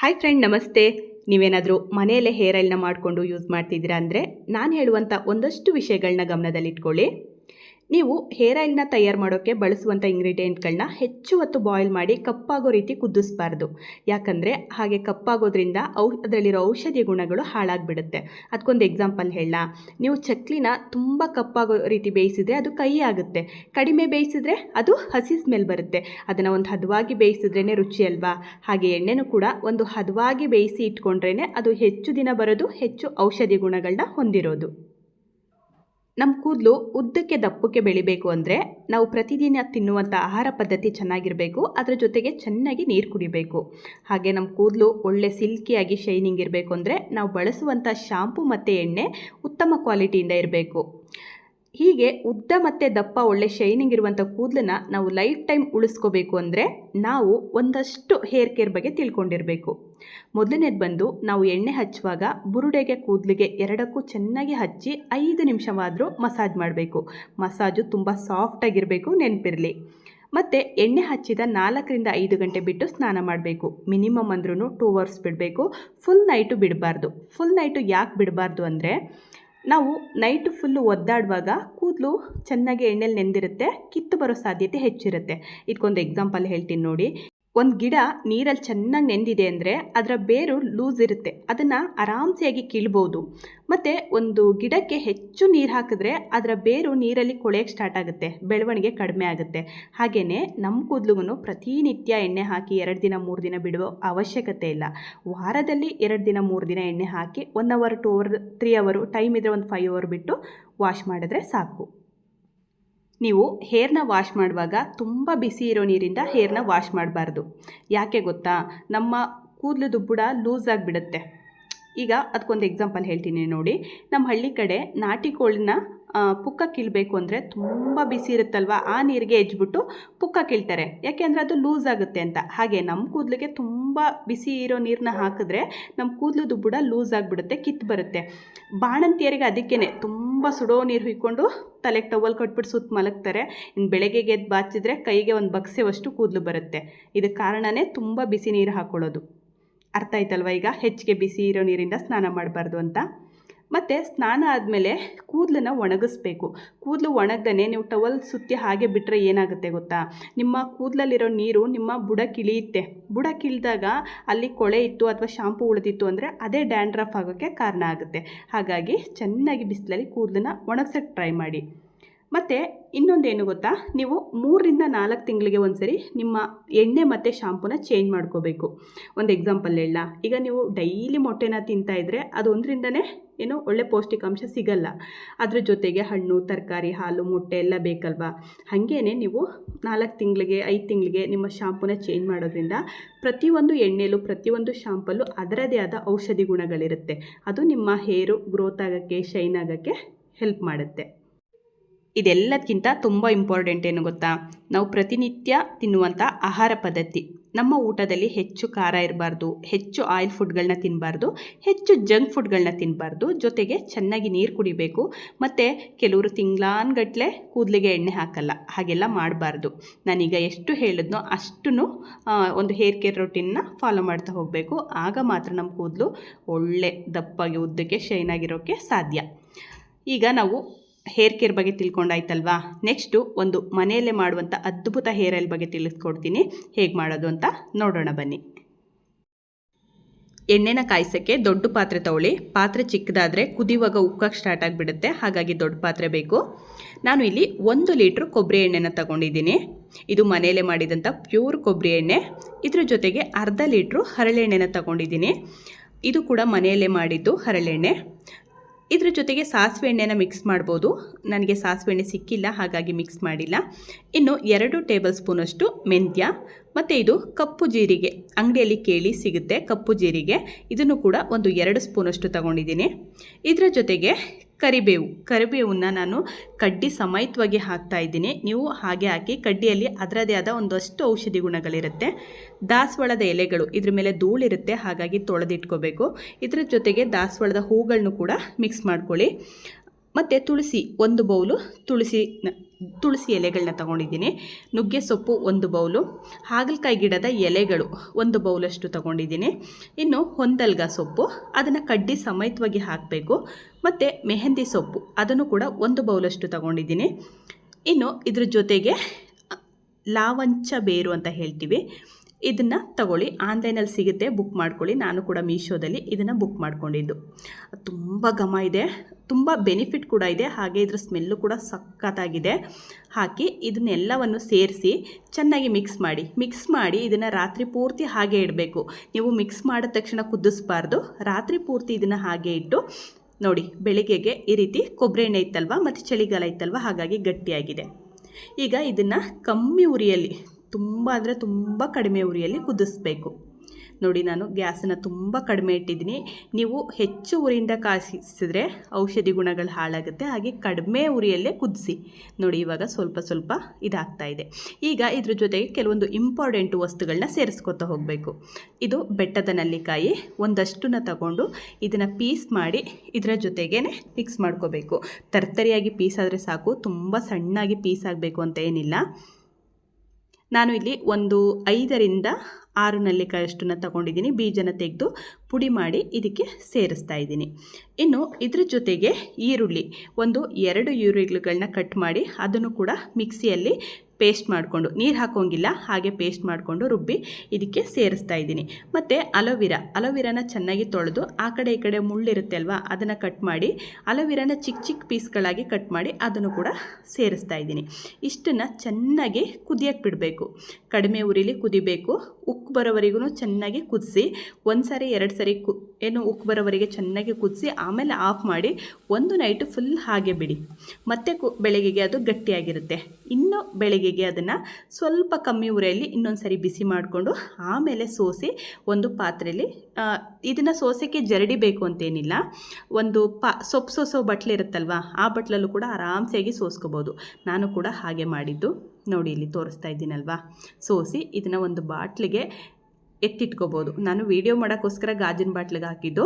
Hi friend ನಮಸ್ತೆ. ನೀವೇನಾದರೂ ಮನೆಯಲ್ಲೇ ಹೇರ್ ಆಯಿಲ್ನ ಮಾಡಿಕೊಂಡು ಯೂಸ್ ಮಾಡ್ತಿದ್ದೀರಾ ಅಂದರೆ ನಾನು ಹೇಳುವಂಥ ಒಂದಷ್ಟು ವಿಷಯಗಳನ್ನ ಗಮನದಲ್ಲಿಟ್ಕೊಳ್ಳಿ. ನೀವು ಹೇರ್ ಆಯಿಲ್ನ ತಯಾರು ಮಾಡೋಕ್ಕೆ ಬಳಸುವಂಥ ಇಂಗ್ರೀಡಿಯೆಂಟ್ಗಳನ್ನ ಹೆಚ್ಚು ಹೊತ್ತು ಬಾಯ್ಲ್ ಮಾಡಿ ಕಪ್ಪಾಗೋ ರೀತಿ ಕುದಿಸ್ಬಾರ್ದು. ಯಾಕಂದರೆ ಹಾಗೆ ಕಪ್ಪಾಗೋದ್ರಿಂದ ಔ, ಅದರಲ್ಲಿರೋ ಔಷಧಿ ಗುಣಗಳು ಹಾಳಾಗಿಬಿಡುತ್ತೆ. ಅದಕ್ಕೊಂದು ಎಕ್ಸಾಂಪಲ್ ಹೇಳ. ನೀವು ಚಕ್ಲಿನ ತುಂಬ ಕಪ್ಪಾಗೋ ರೀತಿ ಬೇಯಿಸಿದ್ರೆ ಅದು ಕಹಿ ಆಗುತ್ತೆ. ಕಡಿಮೆ ಬೇಯಿಸಿದ್ರೆ ಅದು ಹಸಿ ಸ್ಮೆಲ್ ಬರುತ್ತೆ. ಅದನ್ನು ಒಂದು ಹದವಾಗಿ ಬೇಯಿಸಿದ್ರೇ ರುಚಿ ಅಲ್ವಾ? ಹಾಗೆ ಎಣ್ಣೆನೂ ಕೂಡ ಒಂದು ಹದವಾಗಿ ಬೇಯಿಸಿ ಇಟ್ಕೊಂಡ್ರೇ ಅದು ಹೆಚ್ಚು ದಿನ ಬರೋದು, ಹೆಚ್ಚು ಔಷಧಿ ಗುಣಗಳನ್ನ ಹೊಂದಿರೋದು. ನಮ್ಮ ಕೂದಲು ಉದ್ದಕ್ಕೆ ದಪ್ಪಕ್ಕೆ ಬೆಳಿಬೇಕು ಅಂದರೆ ನಾವು ಪ್ರತಿದಿನ ತಿನ್ನುವಂಥ ಆಹಾರ ಪದ್ಧತಿ ಚೆನ್ನಾಗಿರಬೇಕು. ಅದರ ಜೊತೆಗೆ ಚೆನ್ನಾಗಿ ನೀರು ಕುಡಿಬೇಕು. ಹಾಗೆ ನಮ್ಮ ಕೂದಲು ಒಳ್ಳೆ ಸಿಲ್ಕಿಯಾಗಿ ಶೈನಿಂಗ್ ಇರಬೇಕು ಅಂದರೆ ನಾವು ಬಳಸುವಂಥ ಶಾಂಪು ಮತ್ತು ಎಣ್ಣೆ ಉತ್ತಮ ಕ್ವಾಲಿಟಿಯಿಂದ ಇರಬೇಕು. ಹೀಗೆ ಉದ್ದ ಮತ್ತು ದಪ್ಪ ಒಳ್ಳೆ ಶೈನಿಂಗ್ ಇರುವಂಥ ಕೂದಲನ್ನ ನಾವು ಲೈಫ್ ಟೈಮ್ ಉಳಿಸ್ಕೋಬೇಕು ಅಂದರೆ ನಾವು ಒಂದಷ್ಟು ಹೇರ್ ಕೇರ್ ಬಗ್ಗೆ ತಿಳ್ಕೊಂಡಿರಬೇಕು. ಮೊದಲನೇದು ಬಂದು ನಾವು ಎಣ್ಣೆ ಹಚ್ಚುವಾಗ ಬುರುಡೆಗೆ ಕೂದಲಿಗೆ ಎರಡಕ್ಕೂ ಚೆನ್ನಾಗಿ ಹಚ್ಚಿ ಐದು ನಿಮಿಷವಾದರೂ ಮಸಾಜ್ ಮಾಡಬೇಕು. ಮಸಾಜು ತುಂಬ ಸಾಫ್ಟಾಗಿರಬೇಕು ನೆನಪಿರಲಿ. ಮತ್ತು ಎಣ್ಣೆ ಹಚ್ಚಿದ ನಾಲ್ಕರಿಂದ ಐದು ಗಂಟೆ ಬಿಟ್ಟು ಸ್ನಾನ ಮಾಡಬೇಕು. ಮಿನಿಮಮ್ ಅಂದ್ರೂ ಟೂ ಅವರ್ಸ್ ಬಿಡಬೇಕು. ಫುಲ್ ನೈಟು ಬಿಡಬಾರ್ದು. ಫುಲ್ ನೈಟು ಯಾಕೆ ಬಿಡಬಾರ್ದು ಅಂದರೆ ನಾವು ನೈಟ್ ಫುಲ್ಲು ಒದ್ದಾಡುವಾಗ ಕೂದಲು ಚೆನ್ನಾಗಿ ಎಣ್ಣೆಲಿ ನೆಂದಿರುತ್ತೆ, ಕಿತ್ತು ಬರೋ ಸಾಧ್ಯತೆ ಹೆಚ್ಚಿರುತ್ತೆ. ಇದಕ್ಕೊಂದು ಎಕ್ಸಾಂಪಲ್ ಹೇಳ್ತೀನಿ ನೋಡಿ. ಒಂದು ಗಿಡ ನೀರಲ್ಲಿ ಚೆನ್ನಾಗಿ ನೆಂದಿದೆ ಅಂದರೆ ಅದರ ಬೇರು ಲೂಸ್ ಇರುತ್ತೆ. ಅದನ್ನು ಆರಾಮ್ಸೆಯಾಗಿ ಕೀಳ್ಬೋದು. ಮತ್ತು ಒಂದು ಗಿಡಕ್ಕೆ ಹೆಚ್ಚು ನೀರು ಹಾಕಿದ್ರೆ ಅದರ ಬೇರು ನೀರಲ್ಲಿ ಕೊಳೆಯೋಕ್ಕೆ ಸ್ಟಾರ್ಟ್ ಆಗುತ್ತೆ, ಬೆಳವಣಿಗೆ ಕಡಿಮೆ ಆಗುತ್ತೆ. ಹಾಗೆಯೇ ನಮ್ಮ ಕೂದಲುಗೂ ಪ್ರತಿನಿತ್ಯ ಎಣ್ಣೆ ಹಾಕಿ ಎರಡು ದಿನ, ಮೂರು ದಿನ ಬಿಡುವ ಅವಶ್ಯಕತೆ ಇಲ್ಲ. ವಾರದಲ್ಲಿ ಎರಡು ದಿನ, ಮೂರು ದಿನ ಎಣ್ಣೆ ಹಾಕಿ one hour two hour three hour time ಇದ್ದರೆ ಒಂದು ಫೈವ್ ಅವರ್ ಬಿಟ್ಟು ವಾಶ್ ಮಾಡಿದ್ರೆ ಸಾಕು. ನೀವು ಹೇರ್ನ ವಾಶ್ ಮಾಡುವಾಗ ತುಂಬ ಬಿಸಿ ಇರೋ ನೀರಿಂದ ಹೇರ್ನ ವಾಶ್ ಮಾಡಬಾರ್ದು. ಯಾಕೆ ಗೊತ್ತಾ? ನಮ್ಮ ಕೂದಲು ಬುಡ ಲೂಸ್ ಆಗಿಬಿಡುತ್ತೆ. ಈಗ ಅದಕ್ಕೊಂದು ಎಕ್ಸಾಂಪಲ್ ಹೇಳ್ತೀನಿ ನೋಡಿ. ನಮ್ಮ ಹಳ್ಳಿ ಕಡೆ ನಾಟಿ ಕೋಳಿನ ಪುಕ್ಕ ಕೀಳಬೇಕು ಅಂದರೆ ತುಂಬ ಬಿಸಿ ಇರುತ್ತಲ್ವ? ಆ ನೀರಿಗೆ ಎಜ್ಜಿಬಿಟ್ಟು ಪುಕ್ಕ ಕೀಳ್ತಾರೆ. ಯಾಕೆಂದರೆ ಅದು ಲೂಸ್ ಆಗುತ್ತೆ ಅಂತ. ಹಾಗೆ ನಮ್ಮ ಕೂದಲಿಗೆ ತುಂಬ ಬಿಸಿ ಇರೋ ನೀರನ್ನ ಹಾಕಿದ್ರೆ ನಮ್ಮ ಕೂದಲು ಬುಡ ಲೂಸ್ ಆಗಿಬಿಡುತ್ತೆ, ಕಿತ್ತು ಬರುತ್ತೆ. ಬಾಣಂತಿಯರಿಗೆ ಅದಕ್ಕೇ ತುಂಬ ಸುಡೋ ನೀರು ಹುಯ್ಕೊಂಡು ತಲೆಗೆ ಟವಲ್ ಕಟ್ಬಿಟ್ಟು ಸುತ್ತ ಮಲಗ್ತಾರೆ. ಇನ್ನು ಬೆಳಗ್ಗೆ ಗೆದ್ದು ಬಾಚಿದ್ರೆ ಕೈಗೆ ಒಂದು ಬಕ್ಸೆವಷ್ಟು ಕೂದಲು ಬರುತ್ತೆ. ಇದಕ್ಕೆ ಕಾರಣವೇ ತುಂಬ ಬಿಸಿ ನೀರು ಹಾಕ್ಕೊಳ್ಳೋದು ಅರ್ಥ ಆಯ್ತಲ್ವ ಈಗ? ಹೆಚ್ಚಿಗೆ ಬಿಸಿ ಇರೋ ನೀರಿಂದ ಸ್ನಾನ ಮಾಡಬಾರ್ದು ಅಂತ. ಮತ್ತು ಸ್ನಾನ ಆದಮೇಲೆ ಕೂದಲನ್ನ ಒಣಗಿಸ್ಬೇಕು. ಕೂದಲು ಒಣಗ್ದೇ ನೀವು ಟವಲ್ ಸುತ್ತಿ ಹಾಗೆ ಬಿಟ್ಟರೆ ಏನಾಗುತ್ತೆ ಗೊತ್ತಾ? ನಿಮ್ಮ ಕೂದಲಲ್ಲಿರೋ ನೀರು ನಿಮ್ಮ ಬುಡ ಕಿಳಿಯುತ್ತೆ. ಬುಡ ಕಿಳಿದಾಗ ಅಲ್ಲಿ ಕೊಳೆ ಇತ್ತು ಅಥವಾ ಶಾಂಪು ಉಳಿದಿತ್ತು ಅಂದರೆ ಅದೇ ಡ್ಯಾಂಡ್ರಫ್ ಆಗೋಕ್ಕೆ ಕಾರಣ ಆಗುತ್ತೆ. ಹಾಗಾಗಿ ಚೆನ್ನಾಗಿ ಬಿಸಿಲಲ್ಲಿ ಕೂದಲನ್ನ ಒಣಗ್ಸೋಕ್ಕೆ ಟ್ರೈ ಮಾಡಿ. ಮತ್ತು ಇನ್ನೊಂದೇನು ಗೊತ್ತಾ? ನೀವು ಮೂರರಿಂದ ನಾಲ್ಕು ತಿಂಗಳಿಗೆ ಒಂದ್ಸರಿ ನಿಮ್ಮ ಎಣ್ಣೆ ಮತ್ತು ಶಾಂಪೂನ ಚೇಂಜ್ ಮಾಡ್ಕೋಬೇಕು. ಒಂದು ಎಕ್ಸಾಂಪಲ್ ಹೇಳ ಈಗ ನೀವು ಡೈಲಿ ಮೊಟ್ಟೆನ ತಿಂತಾಯಿದ್ರೆ ಅದು ಒಂದರಿಂದನೇ ಏನೋ ಒಳ್ಳೆ ಪೌಷ್ಟಿಕಾಂಶ ಸಿಗಲ್ಲ. ಅದ್ರ ಜೊತೆಗೆ ಹಣ್ಣು, ತರಕಾರಿ, ಹಾಲು, ಮೊಟ್ಟೆ ಎಲ್ಲ ಬೇಕಲ್ವಾ? ಹಾಗೇ ನೀವು ನಾಲ್ಕು ತಿಂಗಳಿಗೆ, ಐದು ತಿಂಗಳಿಗೆ ನಿಮ್ಮ ಶಾಂಪೂನ ಚೇಂಜ್ ಮಾಡೋದ್ರಿಂದ ಪ್ರತಿಯೊಂದು ಎಣ್ಣೆಲೂ, ಪ್ರತಿಯೊಂದು ಶಾಂಪಲ್ಲೂ ಅದರದೇ ಆದ ಔಷಧಿ ಗುಣಗಳಿರುತ್ತೆ. ಅದು ನಿಮ್ಮ ಹೇರು ಗ್ರೋತ್ ಆಗೋಕ್ಕೆ, ಶೈನ್ ಆಗೋಕ್ಕೆ ಹೆಲ್ಪ್ ಮಾಡುತ್ತೆ. ಇದೆಲ್ಲದಕ್ಕಿಂತ ತುಂಬ ಇಂಪಾರ್ಟೆಂಟ್ ಏನು ಗೊತ್ತಾ? ನಾವು ಪ್ರತಿನಿತ್ಯ ತಿನ್ನುವಂಥ ಆಹಾರ ಪದ್ಧತಿ. ನಮ್ಮ ಊಟದಲ್ಲಿ ಹೆಚ್ಚು ಖಾರ ಇರಬಾರ್ದು, ಹೆಚ್ಚು ಆಯಿಲ್ ಫುಡ್ಗಳನ್ನ ತಿನ್ನಬಾರ್ದು ಹೆಚ್ಚು ಜಂಕ್ ಫುಡ್ಗಳನ್ನ ತಿನ್ನಬಾರ್ದು ಜೊತೆಗೆ ಚೆನ್ನಾಗಿ ನೀರು ಕುಡಿಬೇಕು. ಮತ್ತು ಕೆಲವರು ತಿಂಗ್ಳಾನ್ಗಟ್ಲೆ ಕೂದಲಿಗೆ ಎಣ್ಣೆ ಹಾಕಲ್ಲ, ಹಾಗೆಲ್ಲ ಮಾಡಬಾರ್ದು. ನಾನೀಗ ಎಷ್ಟು ಹೇಳಿದ್ನೋ ಅಷ್ಟು ಒಂದು ಹೇರ್ ಕೇರ್ ರೊಟೀನ್ನ ಫಾಲೋ ಮಾಡ್ತಾ ಹೋಗಬೇಕು. ಆಗ ಮಾತ್ರ ನಮ್ಮ ಕೂದಲು ಒಳ್ಳೆ ದಪ್ಪಾಗಿ ಉದ್ದಕ್ಕೆ ಶೈನ್ ಆಗಿರೋಕ್ಕೆ ಸಾಧ್ಯ. ಈಗ ನಾವು ಹೇರ್ ಕೇರ್ ಬಗ್ಗೆ ತಿಳ್ಕೊಂಡಾಯ್ತಲ್ವಾ? ನೆಕ್ಸ್ಟು ಒಂದು ಮನೆಯಲ್ಲೇ ಮಾಡುವಂಥ ಅದ್ಭುತ ಹೇರ್ ಆಯಿಲ್ ಬಗ್ಗೆ ತಿಳಿಸ್ಕೊಡ್ತೀನಿ. ಹೇಗೆ ಮಾಡೋದು ಅಂತ ನೋಡೋಣ ಬನ್ನಿ. ಎಣ್ಣೆನ ಕಾಯಿಸೋಕ್ಕೆ ದೊಡ್ಡ ಪಾತ್ರೆ ತಗೊಳ್ಳಿ. ಪಾತ್ರೆ ಚಿಕ್ಕದಾದರೆ ಕುದಿಯುವಾಗ ಉಕ್ಕಕ್ಕೆ ಸ್ಟಾರ್ಟ್ ಆಗಿಬಿಡುತ್ತೆ. ಹಾಗಾಗಿ ದೊಡ್ಡ ಪಾತ್ರೆ ಬೇಕು. ನಾನು ಇಲ್ಲಿ ಒಂದು ಲೀಟ್ರ್ ಕೊಬ್ಬರಿ ಎಣ್ಣೆನ ತಗೊಂಡಿದ್ದೀನಿ. ಇದು ಮನೆಯಲ್ಲೇ ಮಾಡಿದಂಥ ಪ್ಯೂರ್ ಕೊಬ್ಬರಿ ಎಣ್ಣೆ. ಇದ್ರ ಜೊತೆಗೆ ಅರ್ಧ ಲೀಟ್ರು ಹರಳೆಣ್ಣೆನ ತಗೊಂಡಿದ್ದೀನಿ. ಇದು ಕೂಡ ಮನೆಯಲ್ಲೇ ಮಾಡಿದ್ದು ಹರಳೆಣ್ಣೆ. ಇದ್ರ ಜೊತೆಗೆ ಸಾಸಿವೆ ಎಣ್ಣೆನ ಮಿಕ್ಸ್ ಮಾಡ್ಬೋದು. ನನಗೆ ಸಾಸಿವೆ ಎಣ್ಣೆ ಸಿಕ್ಕಿಲ್ಲ, ಹಾಗಾಗಿ ಮಿಕ್ಸ್ ಮಾಡಿಲ್ಲ. ಇನ್ನು ಎರಡು ಟೇಬಲ್ ಸ್ಪೂನಷ್ಟು ಮೆಂತ್ಯ, ಮತ್ತು ಇದು ಕಪ್ಪು ಜೀರಿಗೆ. ಅಂಗಡಿಯಲ್ಲಿ ಕೇಳಿ ಸಿಗುತ್ತೆ ಕಪ್ಪು ಜೀರಿಗೆ. ಇದನ್ನು ಕೂಡ ಒಂದು ಎರಡು ಸ್ಪೂನಷ್ಟು ತಗೊಂಡಿದ್ದೀನಿ. ಇದರ ಜೊತೆಗೆ ಕರಿಬೇವು. ಕರಿಬೇವನ್ನ ನಾನು ಕಡ್ಡಿ ಸಮೇತವಾಗಿ ಹಾಕ್ತಾ ಇದ್ದೀನಿ. ನೀವು ಹಾಗೆ ಹಾಕಿ ಕಡ್ಡಿಯಲ್ಲಿ ಅದರದೇ ಆದ ಒಂದಷ್ಟು ಔಷಧಿ ಗುಣಗಳಿರುತ್ತೆ. ದಾಸವಾಳದ ಎಲೆಗಳು ಇದ್ರ ಮೇಲೆ ಧೂಳಿರುತ್ತೆ, ಹಾಗಾಗಿ ತೊಳೆದಿಟ್ಕೋಬೇಕು. ಇದ್ರ ಜೊತೆಗೆ ದಾಸವಾಳದ ಹೂಗಳನ್ನು ಕೂಡ ಮಿಕ್ಸ್ ಮಾಡ್ಕೊಳ್ಳಿ. ಮತ್ತು ತುಳಸಿ ಒಂದು ಬೌಲು ತುಳಸಿ ತುಳಸಿ ಎಲೆಗಳನ್ನ ತಗೊಂಡಿದ್ದೀನಿ. ನುಗ್ಗೆ ಸೊಪ್ಪು ಒಂದು ಬೌಲು, ಹಾಗಲಕಾಯಿ ಗಿಡದ ಎಲೆಗಳು ಒಂದು ಬೌಲಷ್ಟು ತಗೊಂಡಿದ್ದೀನಿ. ಇನ್ನು ಹೊಂದಲ್ಗ ಸೊಪ್ಪು, ಅದನ್ನು ಕಡ್ಡಿ ಸಮೇತವಾಗಿ ಹಾಕಬೇಕು. ಮತ್ತು ಮೆಹಂದಿ ಸೊಪ್ಪು, ಅದನ್ನು ಕೂಡ ಒಂದು ಬೌಲಷ್ಟು ತಗೊಂಡಿದ್ದೀನಿ. ಇನ್ನು ಇದ್ರ ಜೊತೆಗೆ ಲಾವಂಚ ಬೇರು ಅಂತ ಹೇಳ್ತೀವಿ. ಇದನ್ನು ತಗೊಳ್ಳಿ. ಆನ್ಲೈನಲ್ಲಿ ಸಿಗುತ್ತೆ, ಬುಕ್ ಮಾಡ್ಕೊಳ್ಳಿ. ನಾನು ಕೂಡ ಮೀಶೋದಲ್ಲಿ ಇದನ್ನು ಬುಕ್ ಮಾಡ್ಕೊಂಡಿದ್ದು. ತುಂಬ ಘಮ ಇದೆ. ತುಂಬ ಬೆನಿಫಿಟ್ ಕೂಡ ಇದೆ. ಹಾಗೆ ಇದರ ಸ್ಮೆಲ್ಲು ಕೂಡ ಸಕ್ಕತ್ತಾಗಿದೆ ಹಾಕಿ ಇದನ್ನೆಲ್ಲವನ್ನು ಸೇರಿಸಿ ಚೆನ್ನಾಗಿ ಮಿಕ್ಸ್ ಮಾಡಿ. ಮಿಕ್ಸ್ ಮಾಡಿ ಇದನ್ನು ರಾತ್ರಿ ಪೂರ್ತಿ ಹಾಗೆ ಇಡಬೇಕು. ನೀವು ಮಿಕ್ಸ್ ಮಾಡಿದ ತಕ್ಷಣ ಕುದಿಸ್ಬಾರ್ದು. ರಾತ್ರಿ ಪೂರ್ತಿ ಇದನ್ನು ಹಾಗೆ ಇಟ್ಟು ನೋಡಿ, ಬೆಳಿಗ್ಗೆಗೆ ಈ ರೀತಿ ಕೊಬ್ಬರಿ ಎಣ್ಣೆ ಇತ್ತಲ್ವ? ಮತ್ತು ಚಳಿಗಾಲ ಇತ್ತಲ್ವ? ಹಾಗಾಗಿ ಗಟ್ಟಿಯಾಗಿದೆ. ಈಗ ಇದನ್ನು ಕಮ್ಮಿ ಉರಿಯಲ್ಲಿ, ತುಂಬ ಅಂದರೆ ತುಂಬ ಕಡಿಮೆ ಉರಿಯಲ್ಲಿ ಕುದಿಸ್ಬೇಕು. ನೋಡಿ ನಾನು ಗ್ಯಾಸನ್ನು ತುಂಬ ಕಡಿಮೆ ಇಟ್ಟಿದ್ದೀನಿ. ನೀವು ಹೆಚ್ಚು ಉರಿಯಿಂದ ಕಾಯಿಸಿದ್ರೆ ಔಷಧಿ ಗುಣಗಳು ಹಾಳಾಗುತ್ತೆ. ಹಾಗೆ ಕಡಿಮೆ ಉರಿಯಲ್ಲೇ ಕುದಿಸಿ. ನೋಡಿ ಇವಾಗ ಸ್ವಲ್ಪ ಸ್ವಲ್ಪ ಇದಾಗ್ತಾ ಇದೆ. ಈಗ ಇದ್ರ ಜೊತೆಗೆ ಕೆಲವೊಂದು ಇಂಪಾರ್ಟೆಂಟ್ ವಸ್ತುಗಳನ್ನ ಸೇರಿಸ್ಕೊತಾ ಹೋಗಬೇಕು. ಇದು ಬೆಟ್ಟದ ನಲ್ಲಿಕಾಯಿ ಒಂದಷ್ಟನ್ನ ತಗೊಂಡು ಇದನ್ನು ಪೀಸ್ ಮಾಡಿ ಇದರ ಜೊತೆಗೇ ಮಿಕ್ಸ್ ಮಾಡ್ಕೋಬೇಕು. ತರ್ತರಿಯಾಗಿ ಪೀಸ್ ಆದರೆ ಸಾಕು, ತುಂಬ ಸಣ್ಣಾಗಿ ಪೀಸ್ ಆಗಬೇಕು ಅಂತ ಏನಿಲ್ಲ. ನಾನು ಇಲ್ಲಿ ಒಂದು ಐದರಿಂದ ಆರು ನಲ್ಲಿಕಾಯಷ್ಟನ್ನು ತಗೊಂಡಿದ್ದೀನಿ, ಬೀಜನ ತೆಗೆದು ಪುಡಿ ಮಾಡಿ ಇದಕ್ಕೆ ಸೇರಿಸ್ತಾ ಇದ್ದೀನಿ. ಇನ್ನು ಇದ್ರ ಜೊತೆಗೆ ಈರುಳ್ಳಿ, ಒಂದು ಎರಡು ಈರುಳ್ಳಿಗಳನ್ನ ಕಟ್ ಮಾಡಿ ಅದನ್ನು ಕೂಡ ಮಿಕ್ಸಿಯಲ್ಲಿ ಪೇಸ್ಟ್ ಮಾಡಿಕೊಂಡು, ನೀರು ಹಾಕೋಂಗಿಲ್ಲ, ಹಾಗೆ ಪೇಸ್ಟ್ ಮಾಡಿಕೊಂಡು ರುಬ್ಬಿ ಇದಕ್ಕೆ ಸೇರಿಸ್ತಾ ಇದ್ದೀನಿ. ಮತ್ತು ಅಲೋವಿರಾ, ಅಲೋವಿರಾನ ಚೆನ್ನಾಗಿ ತೊಳೆದು ಆ ಕಡೆ ಈ ಕಡೆ ಮುಳ್ಳಿರುತ್ತೆ ಅಲ್ವಾ ಅದನ್ನು ಕಟ್ ಮಾಡಿ, ಅಲೋವಿರಾನ ಚಿಕ್ಕ ಚಿಕ್ಕ ಪೀಸ್ಗಳಾಗಿ ಕಟ್ ಮಾಡಿ ಅದನ್ನು ಕೂಡ ಸೇರಿಸ್ತಾ ಇದ್ದೀನಿ. ಇಷ್ಟನ್ನು ಚೆನ್ನಾಗಿ ಕುದಿಯಕ್ಕೆ ಬಿಡಬೇಕು. ಕಡಿಮೆ ಉರಿಲಿ ಕುದಿಬೇಕು ಉಕ್ಕು ಬರೋವರೆಗೂ ಚೆನ್ನಾಗಿ ಕುದಿಸಿ, ಒಂದು ಸಾರಿ, ಎರಡು ಸರಿ ಕು, ಏನು ಉಕ್ಕು ಬರೋವರೆಗೆ ಚೆನ್ನಾಗಿ ಕುದಿಸಿ, ಆಮೇಲೆ ಆಫ್ ಮಾಡಿ ಒಂದು ನೈಟು ಫುಲ್ ಹಾಗೆ ಬಿಡಿ. ಮತ್ತೆ ಕು, ಬೆಳಗ್ಗೆಗೆ ಅದು ಗಟ್ಟಿಯಾಗಿರುತ್ತೆ. ಇನ್ನು ಬೆಳಗ್ಗೆಗೆ ಅದನ್ನು ಸ್ವಲ್ಪ ಕಮ್ಮಿ ಉರೆಯಲ್ಲಿ ಇನ್ನೊಂದು ಸರಿ ಬಿಸಿ ಮಾಡಿಕೊಂಡು ಆಮೇಲೆ ಸೋಸಿ ಒಂದು ಪಾತ್ರೆಯಲ್ಲಿ ಇದನ್ನು ಸೋಸೋಕ್ಕೆ ಜರಡಿಬೇಕು ಅಂತೇನಿಲ್ಲ. ಒಂದು ಪಾ, ಸೊಪ್ಪು ಸೋಸೋ ಬಟ್ಲಿರುತ್ತಲ್ವ ಆ ಬಟ್ಲಲ್ಲೂ ಕೂಡ ಆರಾಮ್ಸೆಯಾಗಿ ಸೋಸ್ಕೋಬೋದು. ನಾನು ಕೂಡ ಹಾಗೆ ಮಾಡಿದ್ದು. ನೋಡಿ ಇಲ್ಲಿ ತೋರಿಸ್ತಾ ಇದ್ದೀನಲ್ವಾ? ಸೋಸಿ ಇದನ್ನು ಒಂದು ಬಾಟ್ಲಿಗೆ ಎತ್ತಿಟ್ಕೋಬೋದು. ನಾನು ವೀಡಿಯೋ ಮಾಡೋಕ್ಕೋಸ್ಕರ ಗಾಜಿನ ಬಾಟ್ಲಿಗೆ ಹಾಕಿದ್ದು.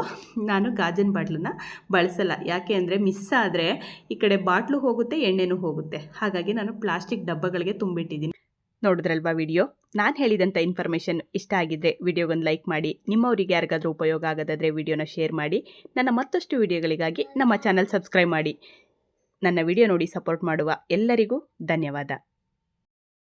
ನಾನು ಗಾಜಿನ ಬಾಟ್ಲನ್ನ ಬಳಸಲ್ಲ. ಯಾಕೆ ಅಂದರೆ ಮಿಸ್ ಆದರೆ ಈ ಕಡೆ ಬಾಟ್ಲು ಹೋಗುತ್ತೆ, ಎಣ್ಣೆನೂ ಹೋಗುತ್ತೆ. ಹಾಗಾಗಿ ನಾನು ಪ್ಲಾಸ್ಟಿಕ್ ಡಬ್ಬಗಳಿಗೆ ತುಂಬಿಟ್ಟಿದ್ದೀನಿ. ನೋಡಿದ್ರಲ್ವಾ ವಿಡಿಯೋ? ನಾನು ಹೇಳಿದಂಥ ಇನ್ಫಾರ್ಮೇಷನ್ ಇಷ್ಟ ಆಗಿದ್ದರೆ ವಿಡಿಯೋಗೊಂದು ಲೈಕ್ ಮಾಡಿ. ನಿಮ್ಮವರಿಗೆ ಯಾರಿಗಾದರೂ ಉಪಯೋಗ ಆಗೋದಾದರೆ ವಿಡಿಯೋನ ಶೇರ್ ಮಾಡಿ. ನನ್ನ ಮತ್ತಷ್ಟು ವಿಡಿಯೋಗಳಿಗಾಗಿ ನಮ್ಮ ಚಾನಲ್ ಸಬ್ಸ್ಕ್ರೈಬ್ ಮಾಡಿ. ನನ್ನ ವಿಡಿಯೋ ನೋಡಿ ಸಪೋರ್ಟ್ ಮಾಡುವ ಎಲ್ಲರಿಗೂ ಧನ್ಯವಾದ.